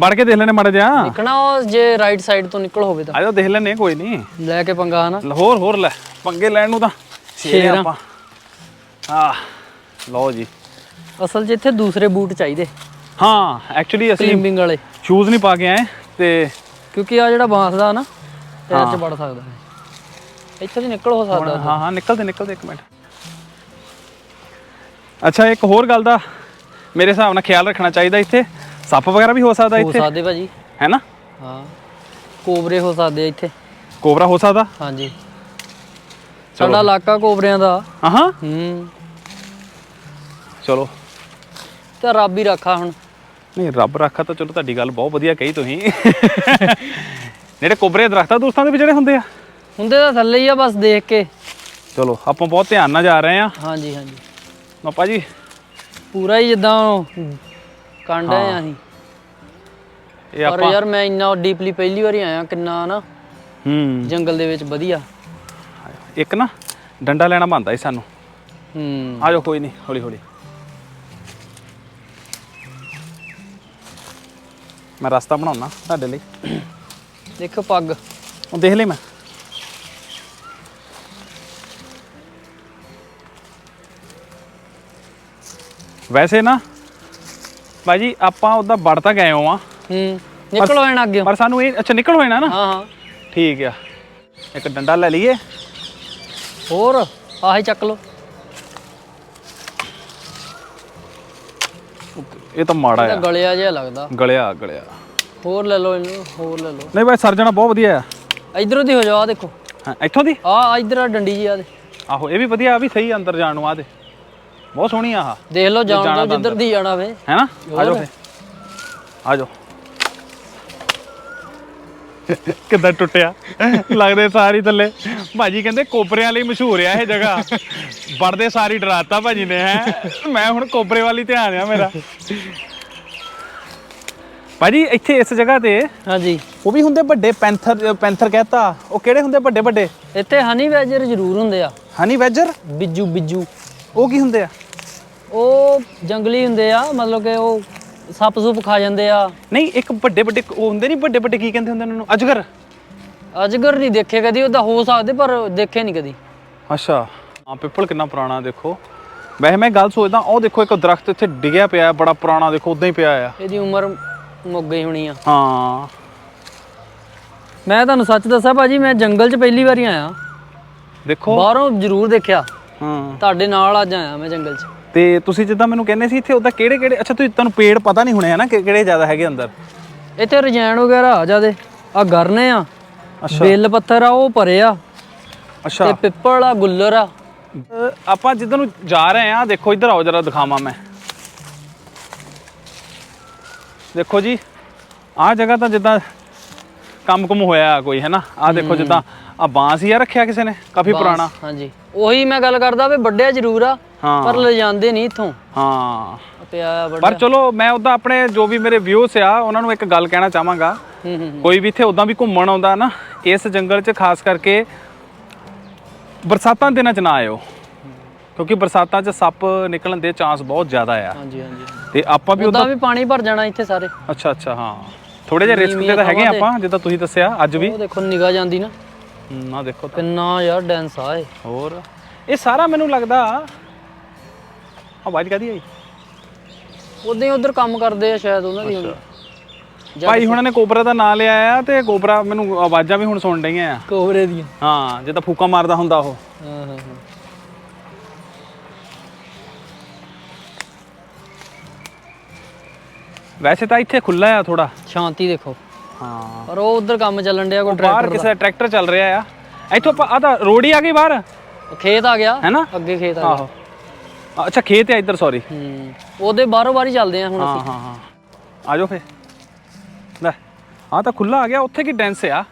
ਵੜ ਕੇ ਦੇਖ ਲੈਣੇ ਮਾੜਾ ਜਿਹਾ। ਉਹ ਜੇ ਰਾਈਟ ਸਾਈਡ ਤੋਂ ਨਿਕਲ ਹੋਵੇ ਤਾਂ। ਆਜੋ ਦੇਖ ਲੈਣੇ ਕੋਈ ਨਹੀਂ। ਲੈ ਕੇ ਪੰਗਾ ਨਾ। ਹੋਰ ਹੋਰ ਲੈ। ਪੰਗੇ ਲੈਣ ਨੂੰ ਤਾਂ। ਸ਼ੇਰ ਸ਼ੇਰ ਆ ਆ। ਆਪਾਂ। ਆ ਲਓ ਜੀ। ਅਸਲ 'ਚ ਇੱਥੇ ਦੂਸਰੇ ਬੂਟ ਚਾਹੀਦੇ। ਹਾਂ ਐਕਚੁਅਲੀ ਅਸੀਂ ਕਲਿੰਬਿੰਗ ਵਾਲੇ। ਸ਼ੂਜ਼ ਨਹੀਂ ਪਾ ਕੇ ਆਏ ਤੇ ਕਿਉਂਕਿ ਆ ਜਿਹੜਾ ਬਾਂਸ ਦਾ ਨਾ ਪੈਰ 'ਚ ਵੜ ਸਕਦਾ ਹੈ। ਇੱਥੇ ਦੀ ਨਿਕਲ ਹੋ ਸਕਦਾ ਹਾਂ। ਹਾਂ ਨਿਕਲਦੇ ਨਿਕਲਦੇ ਇੱਕ ਮਿੰਟ। ਅੱਛਾ ਇੱਕ ਹੋਰ ਗੱਲ ਦਾ ਮੇਰੇ ਹਿਸਾਬ ਨਾਲ ਖਿਆਲ ਰੱਖਣਾ ਚਾਹੀਦਾ ਇੱਥੇ। ਸੱਪ ਵਗੈਰਾ ਵੀ ਹੋ ਸਕਦਾ ਹੋ ਇੱਥੇ। ਸਕਦੇ ਭਾਜੀ। ਹੈ ਨਾ? ਹਾਂ। ਕੋਬਰੇ ਹੋ ਸਕਦੇ ਆ ਇੱਥੇ। ਕੋਬਰਾ ਹੋ ਸਕਦਾ? ਹਾਂਜੀ। ਸਾਡਾ ਇਲਾਕਾ ਕੋਬਰਿਆਂ ਦਾ। ਹਾਂ ਹਾਂ। ਹੂੰ। ਚਲੋ। ਤੇ ਰੱਬ ਹੀ ਰੱਖਾ ਹੁਣ। ਨਹੀਂ ਰੱਬ ਰੱਖਾ ਤਾਂ ਚਲੋ ਤੁਹਾਡੀ ਗੱਲ ਬਹੁਤ ਵਧੀਆ ਕਹੀ ਤੁਸੀਂ। ਜਿਹੜੇ ਕੋਬਰੇ ਦਰਖਤਾਂ ਦੋਸਤਾਂ ਦੇ ਵੀ ਜਿਹੜੇ ਹੁੰਦੇ ਆ। ਹੁੰਦੇ ਤਾਂ ਥੱਲੇ ਹੀ ਆ ਬਸ ਦੇਖ ਕੇ। ਚਲੋ ਆਪਾਂ ਬਹੁਤ ਧਿਆਨ ਨਾਲ ਜਾ ਰਹੇ ਆ। ਹਾਂਜੀ ਹਾਂਜੀ। ਪਾਪਾ ਜੀ। ਪੂਰਾ ਹੀ ਜਿੱਦਾਂ ਕਾਂਡਾ ਆ ਅਸੀਂ। ਇਹ ਪਰ ਆਪਾਂ ਯਾਰ ਮੈਂ ਇੰਨਾ ਡੀਪਲੀ ਪਹਿਲੀ ਵਾਰੀ ਆਇਆ ਕਿੰਨਾ ਨਾ ਹੂੰ। ਜੰਗਲ ਦੇ ਵਿੱਚ ਵਧੀਆ। ਇੱਕ ਨਾ ਡੰਡਾ ਲੈਣਾ ਬੰਦਾ ਸੀ ਸਾਨੂੰ। ਹੂੰ। ਆ ਜਾਓ ਕੋਈ ਨਹੀਂ ਹੌਲੀ ਹੌਲੀ ਮੈਂ ਰਸਤਾ ਬਣਾਉਣਾ ਤੁਹਾਡੇ ਲਈ। ਦੇਖੋ ਪੱਗ। ਉਹ ਦੇਖ ਲਈ ਮੈਂ। ਵੈਸੇ ਨਾ ਭਾਜੀ ਆਪਾਂ ਉਹਦਾ ਵੜ ਤਾਂ ਗਏ ਹੋ ਹੂੰ ਨਿਕਲੋ ਇਹਨਾਂ ਅੱਗੇ। ਪਰ ਸਾਨੂੰ ਇਹ ਅੱਛਾ ਨਿਕਲ ਹੋਏ ਨਾ। ਨਾ ਹਾਂ ਹਾਂ। ਠੀਕ ਆ। ਇੱਕ ਡੰਡਾ ਲੈ ਲਈਏ। ਹੋਰ ਆਹੀ ਚੱਕ ਲਓ। ਇਹ ਤਾਂ ਮਾੜਾ ਆ। ਗਲਿਆ ਜਿਹਾ ਲੱਗਦਾ। ਗਲਿਆ ਗਲਿਆ। ਹੋਰ ਲੈ ਲਓ ਇਹਨੂੰ ਹੋਰ ਲੈ ਲਓ। ਨਹੀਂ ਭਾਈ ਸਰਜਣਾ ਬਹੁਤ ਵਧੀਆ ਆ। ਇਧਰੋਂ ਦੀ ਹੋ ਜਾ ਆ ਦੇਖੋ। ਹਾਂ ਇੱਥੋਂ ਦੀ? ਆ ਇਧਰ ਆ ਡੰਡੀ ਜੀ ਆ ਦੇ ਆਹੋ ਇਹ ਵੀ ਵਧੀਆ ਆ ਵੀ ਸਹੀ ਅੰਦਰ ਜਾਣ ਨੂੰ ਆ ਦੇ ਬਹੁਤ ਸੋਹਣੀ ਆ ਆਹ। ਦੇਖ ਲਓ ਜਾਣ ਤਾਂ ਜਿੱਧਰ ਦੀ ਜਾਣਾ ਵੇ। ਹੈ ਨਾ ਆ ਜਾਓ ਹੋਰ। ਫੇ ਆ ਜਾਓ। ਕਿੱਦਾਂ ਟੁੱਟਿਆ? ਲੱਗਦੇ ਸਾਰੀ ਥੱਲੇ। ਭਾਜੀ ਕਹਿੰਦੇ ਕੋਬਰਿਆਂ ਲਈ ਮਸ਼ਹੂਰ ਆ ਇਹ ਜਗ੍ਹਾ। ਵੜਦੇ ਸਾਰੀ ਡਰਾਤਾ ਭਾਜੀ ਨੇ ਹੈ। ਮੈਂ ਹੁਣ ਕੋਬਰੇ ਵਾਲੀ ਧਿਆਨ ਆ ਮੇਰਾ। ਭਾਜੀ ਇੱਥੇ ਇਸ ਜਗ੍ਹਾ ਤੇ ਹਾਂਜੀ। ਉਹ ਵੀ ਹੁੰਦੇ ਵੱਡੇ ਪੈਂਥਰ ਪੈਂਥਰ ਕਹਤਾ। ਉਹ ਕਿਹੜੇ ਹੁੰਦੇ ਵੱਡੇ ਵੱਡੇ? ਇੱਥੇ ਹਨੀ ਵੈਜਰ ਜ਼ਰੂਰ ਹੁੰਦੇ ਆ। ਹਨੀ ਵੈਜਰ? ਬਿੱਜੂ ਬਿੱਜੂ। ਉਹ ਕੀ ਹੁੰਦੇ ਆ? ਉਹ ਜੰਗਲੀ ਹੁੰਦੇ ਆ ਮਤਲਬ ਕਿ ਉਹ ਸੱਪ ਸੁੱਪ ਖਾ ਜਾਂਦੇ ਆ। ਨਹੀਂ ਇੱਕ ਵੱਡੇ ਵੱਡੇ ਉਹ ਹੁੰਦੇ ਨਹੀਂ ਵੱਡੇ ਵੱਡੇ ਕੀ ਕਹਿੰਦੇ ਹੁੰਦੇ ਉਹਨਾਂ ਨੂੰ? ਅਜਗਰ। ਅਜਗਰ ਨਹੀਂ ਦੇਖੇ ਕਦੀ ਉਹਦਾ ਹੋ ਸਕਦੇ ਪਰ ਦੇਖੇ ਨਹੀਂ ਕਦੀ। ਅੱਛਾ। ਹਾਂ ਪਿੱਪਲ ਕਿੰਨਾ ਪੁਰਾਣਾ ਦੇਖੋ। ਵੈਸੇ ਮੈਂ ਗੱਲ ਸੋਚਦਾ ਉਹ ਦੇਖੋ ਇੱਕ ਦਰਖਤ ਇੱਥੇ ਡਿੱਗਿਆ ਪਿਆ ਹੈ, ਬੜਾ ਪੁਰਾਣਾ ਦੇਖੋ ਉਦਾਂ ਹੀ ਪਿਆ ਆ। ਇਹਦੀ ਉਮਰ ਮੁੱਕ ਗਈ ਹੋਣੀ ਆ। ਹਾਂ। ਮੈਂ ਤੁਹਾਨੂੰ ਸੱਚ ਦੱਸਾਂ ਭਾਜੀ ਮੈਂ ਜੰਗਲ 'ਚ ਪਹਿਲੀ ਵਾਰੀ ਆਇਆ। ਦੇਖੋ। ਬਾਹਰੋਂ ਜ਼ਰੂਰ ਦੇਖਿਆ। ਹਾਂ। ਤੁਹਾਡੇ ਨਾਲ ਅੱਜ ਆਇਆ ਮੈਂ ਜੰਗਲ 'ਚ। ਤੇ ਤੁਸੀਂ ਜਿੱਦਾਂ ਮੈਨੂੰ ਕਹਿੰਦੇ ਸੀ ਇੱਥੇ ਉਦਾਂ ਕਿਹੜੇ ਕਿਹੜੇ ਅੱਛਾ ਤੁਸੀਂ ਤੁਹਾਨੂੰ ਪੇੜ ਪਤਾ ਨਹੀਂ ਹੋਣੇ ਹਨਾ ਕਿ ਕਿਹੜੇ ਜ਼ਿਆਦਾ ਹੈਗੇ ਅੰਦਰ? ਇੱਥੇ ਰਜੈਣ ਵਗੈਰਾ ਆ ਜਾਦੇ ਆ ਗਰਨੇ ਆ ਅੱਛਾ। ਬੇਲ ਪੱਥਰ ਆ ਉਹ ਭਰੇ ਆ। ਅੱਛਾ। ਤੇ ਪਿੱਪਲ ਆ ਗੁੱਲਰ ਆ। ਅ, ਆਪਾਂ ਜਿੱਧਰ ਨੂੰ ਜਾ ਰਹੇ ਆ ਦੇਖੋ ਇੱਧਰ ਆਓ ਜਰਾ ਦਿਖਾਵਾਂ ਮੈਂ। ਦੇਖੋ ਜੀ ਆਹ ਜਗ੍ਹਾ ਤਾਂ ਜਿੱਦਾਂ ਕੰਮ ਕੁਮ ਹੋਇਆ ਕੋਈ ਹੈ ਨਾ ਆਹ ਦੇਖੋ ਜਿੱਦਾਂ ਆ ਬਾਂਸ ਹੀ ਆ ਰੱਖਿਆ ਕਿਸੇ ਨੇ ਕਾਫੀ ਪੁਰਾਣਾ। ਹਾਂਜੀ। ਉਹੀ ਮੈਂ ਗੱਲ ਕਰਦਾ ਵੀ ਵੱਡਿਆ ਜ਼ਰੂਰ ਆ। ਹਾਂ। ਪਰ ਲੈ ਜਾਂਦੇ ਨਹੀਂ ਇੱਥੋਂ। ਹਾਂ। ਪਿਆ ਪਰ ਚਲੋ ਮੈਂ ਉਦਾਂ ਆਪਣੇ ਜੋ ਵੀ ਮੇਰੇ ਵਿਊਸ ਆ ਉਹਨਾਂ ਨੂੰ ਇੱਕ ਗੱਲ ਕਹਿਣਾ ਚਾਹਾਂਗਾ। ਕੋਈ ਵੀ ਇੱਥੇ ਉਦਾਂ ਵੀ ਘੁੰਮਣ ਆਉਂਦਾ ਨਾ ਇਸ ਜੰਗਲ 'ਚ ਖਾਸ ਕਰਕੇ ਬਰਸਾਤਾਂ ਦੇ ਦਿਨਾਂ 'ਚ ਨਾ ਆਇਓ। ਕਿਉਂਕਿ ਬਰਸਾਤਾਂ 'ਚ ਸੱਪ ਨਿਕਲਣ ਦੇ ਚਾਂਸ ਬਹੁਤ ਜ਼ਿਆਦਾ ਆ। ਹਾਂਜੀ ਹਾਂਜੀ ਤੇ ਆਪਾਂ ਵੀ ਉਦਾਂ ਵੀ ਪਾਣੀ ਭਰ ਜਾਣਾ ਇੱਥੇ ਸਾਰੇ। ਅੱਛਾ ਅੱਛਾ ਹਾਂ। ਥੋੜੇ ਜਿਹਾ ਰਿਸਕ ਤੇ ਤਾਂ ਹੈਗੇ ਆਪਾਂ ਜਿੱਦਾਂ ਤੁਸੀਂ ਦੱਸਿਆ ਅੱਜ ਵੀ। ਉਹ ਦੇਖੋ ਨਿਗਾਹ ਜਾਂਦੀ ਨਾ। ਆਹ ਦੇਖੋ ਕਿੰਨਾ ਯਾਰ ਡੈਂਸ ਆ ਇਹ। ਹੋਰ। ਇਹ ਸਾਰਾ ਮੈਨੂੰ ਲੱਗਦਾ ਆਵਾਜ਼ ਕਾਦੀ ਆਈ? ਉਦਾਂ ਹੀ ਉਧਰ ਕੰਮ ਕਰਦੇ ਆ ਸ਼ਾਇਦ ਉਹਨਾਂ ਦੀ। ਭਾਈ ਹੁਣਾਂ ਨੇ ਕੋਬਰਾ ਦਾ ਨਾਂ ਲਿਆ ਆ ਤੇ ਕੋਬਰਾ ਮੈਨੂੰ ਆਵਾਜ਼ਾਂ ਵੀ ਹੁਣ ਸੁਣ ਡਈਆਂ ਆ। ਕੋਬਰੇ ਦੀਆਂ। ਹਾਂ ਜਿੱਦਾਂ ਫੂਕਾ ਮਾਰਦਾ ਹੁੰਦਾ ਉਹ। ਹਾਂ ਹਾਂ ਹਾਂ। ਵੈਸੇ ਤਾਂ ਇੱਥੇ ਖੁੱਲਾ ਆ ਥੋੜਾ ਸ਼ਾਂਤੀ ਦੇਖੋ। ਹਾਂ। ਪਰ ਉਹ ਉਧਰ ਕੰਮ ਚੱਲਣ ਡਿਆ ਕੋਈ ਬਾਹਰ ਟਰੈਕਟਰ ਕਿਸੇ ਦਾ ਟਰੈਕਟਰ ਚੱਲ ਰਿਹਾ ਆ। ਇੱਥੋਂ ਆਪਾਂ- ਤਾਂ ਰੋਡ ਹੀ ਆ ਗਈ ਬਾਹਰ। ਖੇਤ ਆ ਗਿਆ। ਹੈ ਨਾ ਅੱਗੇ ਖੇਤ ਆ ਗਿਆ। ਆਹੋ। ਅੱਛਾ ਖੇਤ ਹੈ ਇੱਧਰ ਸੌਰੀ ਹੂੰ ਉਹਦੇ ਬਾਹਰੋਂ ਬਾਹਰ ਹੀ ਚੱਲਦੇ ਆ ਹੁਣ ਹਾਂ ਅਸੀਂ। ਹਾਂ ਹਾਂ। ਆ ਜਾਓ ਫੇ ਲੈ ਆ ਤਾਂ ਖੁੱਲਾ ਆ ਗਿਆ ਉੱਥੇ ਕੀ ਡੈਂਸ ਆ?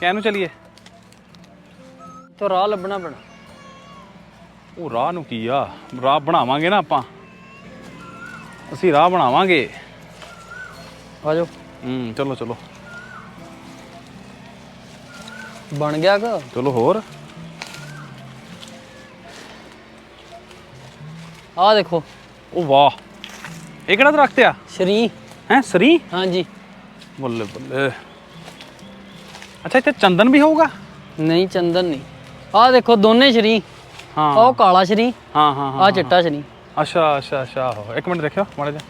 ਕਹਿ ਨੂੰ ਚਲੀਏ। ਤੋਂ ਰਾਹ ਲੱਭਣਾ ਪੈਣਾ। ਉਹ ਰਾਹ ਨੂੰ ਕੀ ਆ? ਰਾਹ ਬਣਾਵਾਂਗੇ ਨਾ ਆਪਾਂ। ਅਸੀਂ ਰਾਹ ਬਣਾਵਾਂਗੇ। ਆ ਜਾਓ। ਹੂੰ ਚਲੋ ਚਲੋ। ਬਣ ਗਿਆ ਕਿ? ਚਲੋ ਹੋਰ। ਆ ਦੇਖੋ। ਉਹ ਵਾਹ। ਇਹ ਕਿਹੜਾ ਦਰਖਤ ਆ? ਸ਼ਰੀ। ਹੈ ਸਰੀ? ਹਾਂਜੀ। ਬੱਲੇ ਬੱਲੇ। ਅੱਛਾ ਇੱਥੇ ਚੰਦਨ ਵੀ ਹੋਊਗਾ? ਨਹੀਂ ਚੰਦਨ ਨਹੀਂ। ਆ ਦੇਖੋ ਦੋਨੇ ਸ਼ਰੀ। ਹਾਂ। ਉਹ ਕਾਲਾ ਸ਼ਰੀ ਹਾਂ ਹਾਂ ਹਾਂ ਆ ਚਿੱਟਾ ਸ਼ਰੀ। ਅੱਛਾ ਅੱਛਾ ਅੱਛਾ ਆਹੋ। ਇੱਕ ਮਿੰਟ ਦੇਖਿਓ ਮਾੜਾ ਜਿਹਾ।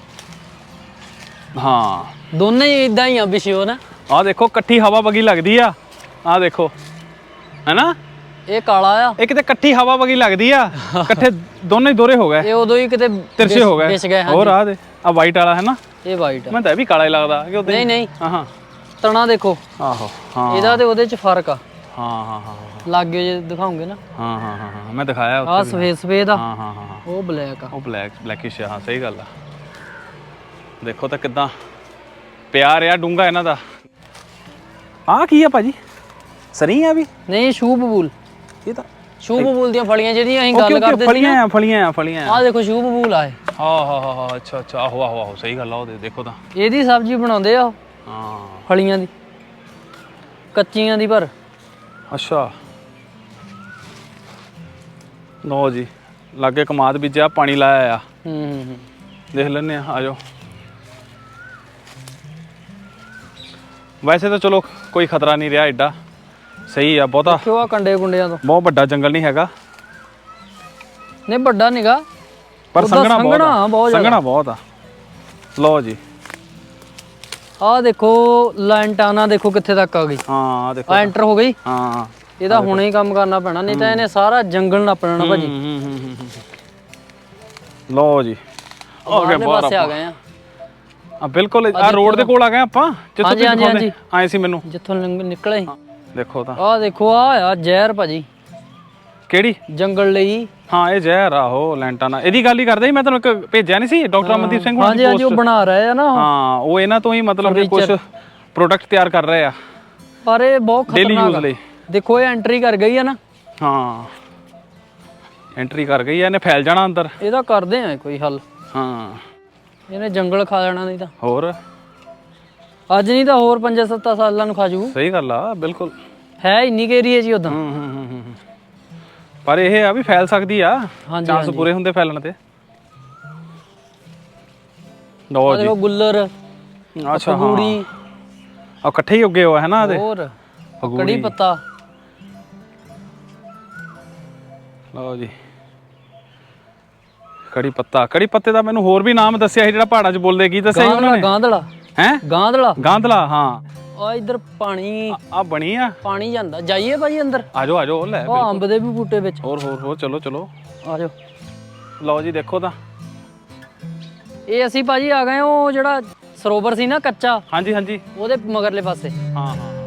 ਹਾਂ। ਦੋਨੇ ਇਦਾਂ ਹੀ ਆ ਬਿਸ਼ਿਓ ਨਾ ਆਹ ਦੇਖੋ ਇਕੱਠੀ ਹਵਾ ਵਗੀ ਲੱਗਦੀ ਆ। ਆਹ ਦੇਖੋ। ਹੈਨਾ? ਇਹ ਕਾਲਾ ਆ। ਇਹ ਕਿਤੇ ਇਕੱਠੀ ਹਵਾ ਵਗੀ ਲੱਗਦੀ ਆ। ਇਕੱਠੇ ਦੋਨੇ ਹੀ ਦੋਰੇ ਹੋ ਗਏ। ਇਹ ਉਦੋਂ ਹੀ ਕਿਤੇ ਤਿਰਛੇ ਹੋ ਗਏ। ਵਿਛ ਗਏ ਹੋਰ ਆ ਦੇ। ਆ ਵਾਈਟ ਵਾਲਾ ਹੈ ਨਾ? ਇਹ ਵਾਈਟ ਆ। ਮੈਂ ਤਾਂ ਇਹ ਵੀ ਕਾਲਾ ਹੀ ਲੱਗਦਾ। ਕਿ ਉਦਾਂ ਨਹੀਂ ਨਹੀਂ। ਹਾਂ ਹਾਂ। ਤਣਾ ਦੇਖੋ। ਆਹੋ ਹਾਂ। ਇਹਦਾ ਤੇ ਉਹਦੇ ਚ ਫ਼ਰਕ ਆ। ਹਾਂ ਹਾਂ ਹਾਂ ਲਾਗੇ ਜੇ ਦਿਖਾਉਂਗੇ ਨਾ। ਹਾਂ ਹਾਂ ਹਾਂ ਮੈਂ ਦਿਖਾਇਆ ਆ ਉੱਥੇ ਵੀ। ਸਫੇਦ ਸਫੇਦ ਆ। ਹਾਂ ਹਾਂ ਉਹ ਬਲੈਕ ਆ। ਉਹ ਬਲੈਕ ਬਲੈਕਿਸ਼ ਹਾਂ ਸਹੀ ਗੱਲ ਆ। ਦੇਖੋ ਤਾਂ ਕਿਦਾਂ ਪਿਆਰ ਆ ਡੂੰਗਾ ਇਹਨਾਂ ਦਾ। ਆ ਕੀ ਆ ਭਾਜੀ? ਸਰੀ ਆ ਵੀ? ਨਹੀਂ ਸ਼ੂ ਬਬੂਲ ਇਹ ਤਾਂ। ਸ਼ੂ ਬਬੂਲ ਦੀਆਂ ਫਲੀਆਂ ਜਿਹੜੀਆਂ ਅਸੀਂ ਓਕੇ ਗੱਲ ਓਕੇ ਕਰਦੇ ਸੀ ਫਲੀਆਂ ਆ ਫਲੀਆਂ ਆ ਫਲੀਆਂ ਆ। ਆ ਦੇਖੋ ਸ਼ੂ ਬਬੂਲ ਆਏ ਹਾਂ ਹਾਂ ਹਾਂ ਹਾਂ ਅੱਛਾ ਅੱਛਾ ਆਹੋ ਆਹੋ ਆਹੋ ਸਹੀ ਗੱਲ ਆ ਉਹ ਦੇ- ਦੇਖੋ ਤਾਂ। ਇਹਦੀ ਸਬਜ਼ੀ ਬਣਾਉਂਦੇ ਆ ਉਹ, ਹਾਂ। ਫਲੀਆਂ ਦੀ। ਕੱਚੀਆਂ ਦੀ ਪਰ। ਅੱਛਾ। ਲੋ ਜੀ ਲਾਗੇ ਕਮਾਦ ਬੀਜਿਆ ਪਾਣੀ ਲਾਇਆ ਆ। ਹੂੰ ਹੂੰ ਹੂੰ। ਦੇਖ ਲੈਨੇ ਆ ਆਜੋ ਵੈਸੇ ਤਾਂ ਚਲੋ ਕੋਈ ਖਤਰਾ ਨਹੀਂ ਰਿਹਾ ਐਡਾ ਸਹੀ ਆ ਬਹੁਤਾ। ਕਿਉਂ ਆ ਕੰਡੇ ਕੁੰਡਿਆਂ ਤੋਂ। ਬਹੁਤ ਵੱਡਾ ਜੰਗਲ ਨਹੀਂ ਹੈਗਾ। ਨਹੀਂ ਵੱਡਾ ਨਿਗਾ। ਪਰ ਸੰਘਣਾ ਬਹੁਤ ਸੰਘਣਾ ਆ ਬਹੁਤ ਜ਼ਿਆਦਾ। ਸੰਘਣਾ ਬਹੁਤ ਆ। ਲਓ ਜੀ। ਆ ਦੇਖੋ ਲੈਂਟਾਨਾ ਦੇਖੋ ਕਿੱਥੇ ਤੱਕ ਆ ਗਈ। ਹਾਂ ਆਹ ਦੇਖੋ। ਆ ਐਂਟਰ ਹੋ ਗਈ। ਹਾਂ ਇਹਦਾ ਹੁਣੇ ਹੀ ਕੰਮ ਕਰਨਾ ਪੈਣਾ ਨਹੀਂ ਤਾਂ ਇਹਨੇ ਸਾਰਾ ਜੰਗਲ ਨੱਪ ਲੈਣਾ ਭਾਜੀ। ਹੂੰ, ਹੂੰ, ਹੂੰ, ਹੂੰ, ਹੂੰ। ਲਓ ਜੀ। ਆ ਗਏ ਬਾਹਰਲੇ ਬਾਹਰ ਪਾਸੇ ਆ। ਗਏ ਆ। ਆ ਬਿਲਕੁਲ। ਆ ਰੋਡ ਦੇ ਕੋਲ ਆ ਗਏ ਆਪਾਂ ਜਿੱਥੋਂ ਹਾਂਜੀ, ਤੁਸੀਂ ਹਾਂਜੀ, ਦਿਖਾਉਂਦੇ। ਆਏ ਸੀ ਮੈਨੂੰ। ਜਿੱਥੋਂ ਲੰਘ ਨਿਕਲੇ ਦੇਖੋ ਤਾਂ। ਆਹ ਦੇਖੋ ਆ ਆ ਜ਼ਹਿਰ ਭਾਜੀ। ਕਿਹੜੀ? ਜੰਗਲ ਲਈ। ਹਾਂ ਇਹ ਜ਼ਹਿਰ ਆ ਉਹ ਲੈਂਟਾਨਾ ਇਹਦੀ ਗੱਲ ਹੀ ਕਰਦਾ ਸੀ ਮੈਂ ਤੁਹਾਨੂੰ ਇੱਕ ਭੇਜਿਆ ਨਹੀਂ ਸੀ ਡਾਕਟਰ ਅਮਨਦੀਪ ਸਿੰਘ ਹੋਣਾ ਹਾਂਜੀ ਹਾਂਜੀ ਉਹ ਬਣਾ ਰਹੇ ਆ ਨਾ ਉਹ। ਹਾਂ ਉਹ ਇਹਨਾਂ ਤੋਂ ਹੀ ਮਤਲਬ ਕਿ ਕੁਝ ਪ੍ਰੋਡਕਟ ਤਿਆਰ ਕਰ ਰਹੇ ਆ। ਪਰ ਇਹ ਬਹੁਤ ਡੇਲੀ ਖਤਰਨਾਕ ਯੂਜ਼ ਆ। ਦੇਖੋ ਇਹ ਐਂਟਰੀ ਕਰ ਗਈ ਆ ਨਾ। ਹਾਂ। ਐਂਟਰੀ ਕਰ ਗਈ ਆ ਇਹਨੇ ਫੈਲ ਜਾਣਾ ਅੰਦਰ। ਇਹਦਾ ਕਰਦੇ ਆ ਕੋਈ ਹੱਲ। ਹਾਂ। ਇਹਨੇ ਜੰਗਲ ਖਾ ਜਾਣਾ ਨਹੀਂ ਤਾਂ। ਹੋਰ? ਅੱਜ ਨਹੀਂ ਤਾਂ ਹੋਰ 5-7 ਸਾਲਾਂ ਨੂੰ ਖਾ ਜੂ ਸਹੀ ਗੱਲ ਆ ਬਿਲਕੁਲ। ਹੈ ਇੰਨੀ ਕੇ ਏਰੀਆ ਜੀ ਉਦਾਂ ਹੂੰ ਹੂੰ ਹੂੰ, ਹੂੰ ਹੂੰ। ਪਰ ਇਹ ਆ ਵੀ ਫੈਲ ਸਕਦੀ ਆ ਹਾਂਜੀ ਚਾਂਸ ਪੂਰੇ ਹੁੰਦੇ ਫੈਲਣ ਤੇ। ਲਓ ਜੀ। ਦੇਖੋ ਗੁੱਲਰ ਅੱਛਾ ਹਾਂ। ਗੂੜੀ ਆ ਇਕੱਠੇ ਹੀ ਉੱਗੇ ਹੋਏ ਹੈ ਨਾ ਇਹਦੇ ਹੋਰ ਫਗੂੜੀ। ਕੜੀ ਪੱਤਾ। ਲਓ ਜੀ। ਕੜੀ ਪੱਤਾ। ਕੜੀ ਪੱਤੇ ਦਾ ਮੈਨੂੰ ਹੋਰ ਵੀ ਨਾਮ ਦੱਸਿਆ ਸੀ ਜਿਹੜਾ ਪਹਾੜਾਂ 'ਚ ਬੋਲਦੇ ਕੀ ਦੱਸਿਆ ਸੀ ਉਹਨਾਂ ਗਾਂਧਲਾ ਨੇ? ਗਾਂਧਲਾ। ਹੈ? ਗਾਂਧਲਾ। ਗਾਂਧਲਾ ਹਾਂ। ਆ ਇਧਰ ਪਾਣੀ। ਆ ਬਣੀ ਆ? ਪਾਣੀ ਜਾਂਦਾ। ਜਾਈਏ ਭਾਜੀ ਅੰਦਰ? ਆਜੋ ਆਜੋ ਲੈ ਉਹ ਅੰਬ ਦੇ ਵੀ ਬੂਟੇ ਵਿੱਚ। ਹੋਰ ਹੋਰ ਹੋਰ ਚਲੋ ਚਲੋ। ਆ ਜਾਓ। ਲਓ ਜੀ ਦੇਖੋ ਤਾਂ। ਇਹ ਅਸੀਂ ਭਾਜੀ ਆ ਗਏ ਉਹ ਜਿਹੜਾ ਸਰੋਵਰ ਸੀ ਨਾ ਕੱਚਾ। ਹਾਂਜੀ ਹਾਂਜੀ। ਉਹਦੇ ਮਗਰਲੇ ਪਾਸੇ। ਹਾਂ ਹਾਂ।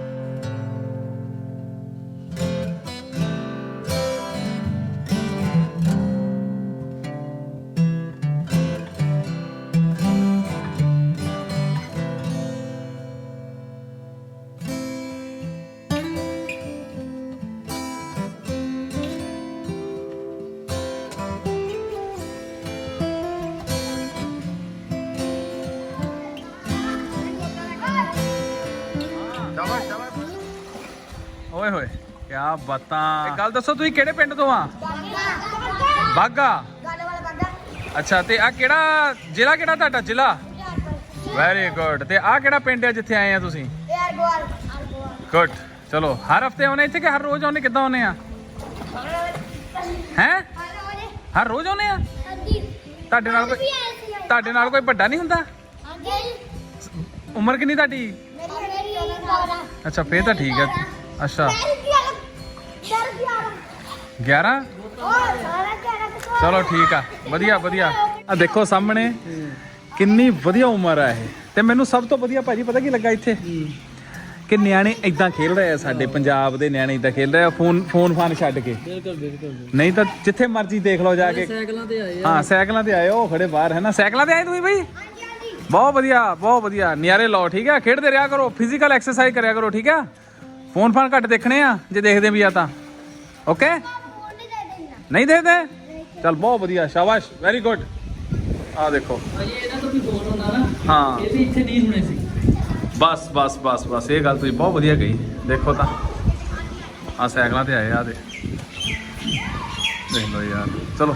ਹੋਏ ਕੀ ਬਾਤਾਂ ਗੱਲ ਦੱਸੋ, ਤੁਸੀਂ ਕਿਹੜੇ ਪਿੰਡ ਤੋਂ ਆ? ਬਾਗਾ ਅੱਛਾ, ਤੇ ਆ ਕਿਹੜਾ, ਜ਼ਿਲ੍ਹਾ ਕਿਹੜਾ ਤੁਹਾਡਾ? ਜ਼ਿਲ੍ਹਾ? ਵੈਰੀ ਗੁੱਡ ਤੇ ਆ ਕਿਹੜਾ ਪਿੰਡ ਹੈ ਜਿੱਥੇ ਆਏ ਆ ਤੁਸੀਂ? ਗੁੱਡ ਚਲੋ, ਹਰ ਹਫ਼ਤੇ ਆਉਨੇ ਇੱਥੇ ਕਿ ਹਰ ਰੋਜ਼ ਆਉਨੇ ਕਿੱਦਾਂ ਆਉਨੇ ਆ? ਹੈ? ਹਰ ਰੋਜ਼ ਆਉਨੇ ਆ? ਤੁਹਾਡੇ ਨਾਲ ਕੋਈ ਤੁਹਾਡੇ ਨਾਲ ਕੋਈ ਵੱਡਾ ਨਹੀਂ ਹੁੰਦਾ? ਉਮਰ ਕਿੰਨੀ ਤੁਹਾਡੀ? ਅੱਛਾ, ਫੇਰ ਤਾਂ ਠੀਕ ਹੈ ਅੱਛਾ। 11 ਚਲੋ ਠੀਕ ਆ ਵਧੀਆ ਵਧੀਆ। ਆ ਦੇਖੋ ਸਾਹਮਣੇ ਕਿੰਨੀ ਵਧੀਆ ਉਮਰ ਆ ਇਹ। ਤੇ ਮੈਨੂੰ ਸਭ ਤੋਂ ਵਧੀਆ ਭਾਜੀ ਪਤਾ ਕੀ ਲੱਗਾ ਇੱਥੇ? ਕਿ ਨਿਆਣੇ ਇਦਾਂ ਖੇਲ ਰਹੇ ਆ ਸਾਡੇ ਪੰਜਾਬ ਦੇ ਨਿਆਣੇ ਇਦਾਂ ਖੇਲ ਰਹੇ ਆ ਫੋਨ ਫੋਨ ਫਾਨ ਛੱਡ ਕੇ। ਬਿਲਕੁਲ ਬਿਲਕੁਲ ਨਹੀਂ ਤਾਂ ਜਿੱਥੇ ਮਰਜ਼ੀ ਦੇਖ ਲਓ ਜਾ ਕੇ। ਸਾਈਕਲਾਂ ਤੇ ਆਏ ਹਾਂ ਸਾਈਕਲਾਂ ਤੇ ਆਏ ਉਹ ਖੜੇ ਬਾਹਰ ਹੈ ਨਾ? ਸਾਈਕਲਾਂ ਤੇ ਆਏ ਤੁਸੀਂ ਬਈ? ਬਹੁਤ ਵਧੀਆ ਬਹੁਤ ਵਧੀਆ। ਨਿਆਰੇ ਲਾਓ ਠੀਕ ਹੈ ਖੇਡਦੇ ਰਿਹਾ ਕਰੋ ਫਿਜ਼ੀਕਲ ਐਕਸਰਸਾਈਜ਼ ਕਰਿਆ ਕਰੋ ਠੀਕ ਹੈ ਫੋਨ ਫਾਨ ਘੱਟ ਦੇਖਣੇ ਆ ਜੇ ਦੇਖਦੇ ਵੀ ਆ ਤਾਂ। ਓਕੇ ਨਹੀਂ ਦੇਖਦੇ ਚਲ ਬਹੁਤ ਵਧੀਆ ਸ਼ਾਬਾਸ਼ ਵੈਰੀ ਗੁੱਡ ਆ ਦੇਖੋ। ਭਾਜੀ ਇਹਨਾਂ ਤੋਂ ਵੀ ਫੋਨ ਹੁੰਦਾ ਨਾ ਹਾਂ। ਇਹ ਵੀ ਇੱਥੇ ਨਹੀਂ ਹੋਣੇ ਸੀ। ਬਸ ਬਸ ਬਸ ਬਸ ਇਹ ਗੱਲ ਤੁਸੀਂ ਬਹੁਤ ਵਧੀਆ ਕਹੀ। ਦੇਖੋ ਤਾਂ। ਆ ਸਾਈਕਲਾਂ ਤੇ ਆਏ ਆ ਦੇ। ਦੇਖ ਲਓ ਯਾਰ। ਚਲੋ।